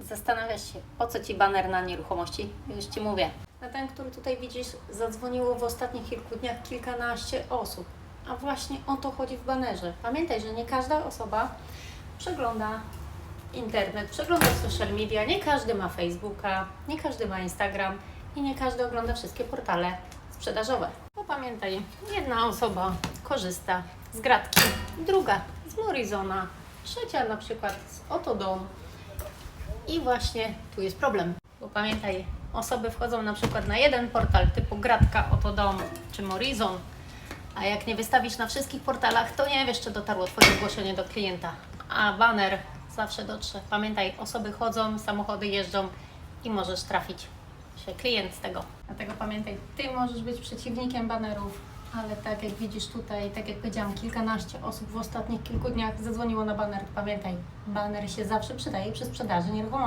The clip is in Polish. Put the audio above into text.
Zastanawiasz się, po co Ci baner na nieruchomości? Już Ci mówię. Na ten, który tutaj widzisz, zadzwoniło w ostatnich kilku dniach kilkanaście osób. A właśnie o to chodzi w banerze. Pamiętaj, że nie każda osoba przegląda internet, przegląda social media, nie każdy ma Facebooka, nie każdy ma Instagram i nie każdy ogląda wszystkie portale sprzedażowe. Bo pamiętaj, jedna osoba korzysta z gratki, druga z Morizona, trzecia na przykład z Otodom, i właśnie tu jest problem. Bo pamiętaj, osoby wchodzą na przykład na jeden portal typu Gratka, Oto Dom czy Morizon, a jak nie wystawisz na wszystkich portalach, to nie wiesz, czy dotarło Twoje zgłoszenie do klienta. A baner zawsze dotrze. Pamiętaj, osoby chodzą, samochody jeżdżą i możesz trafić się klient z tego. Dlatego pamiętaj, Ty możesz być przeciwnikiem banerów, ale tak jak widzisz tutaj, tak jak powiedziałam, kilkanaście osób w ostatnich kilku dniach zadzwoniło na baner. Pamiętaj, baner się zawsze przydaje przy sprzedaży nieruchomości.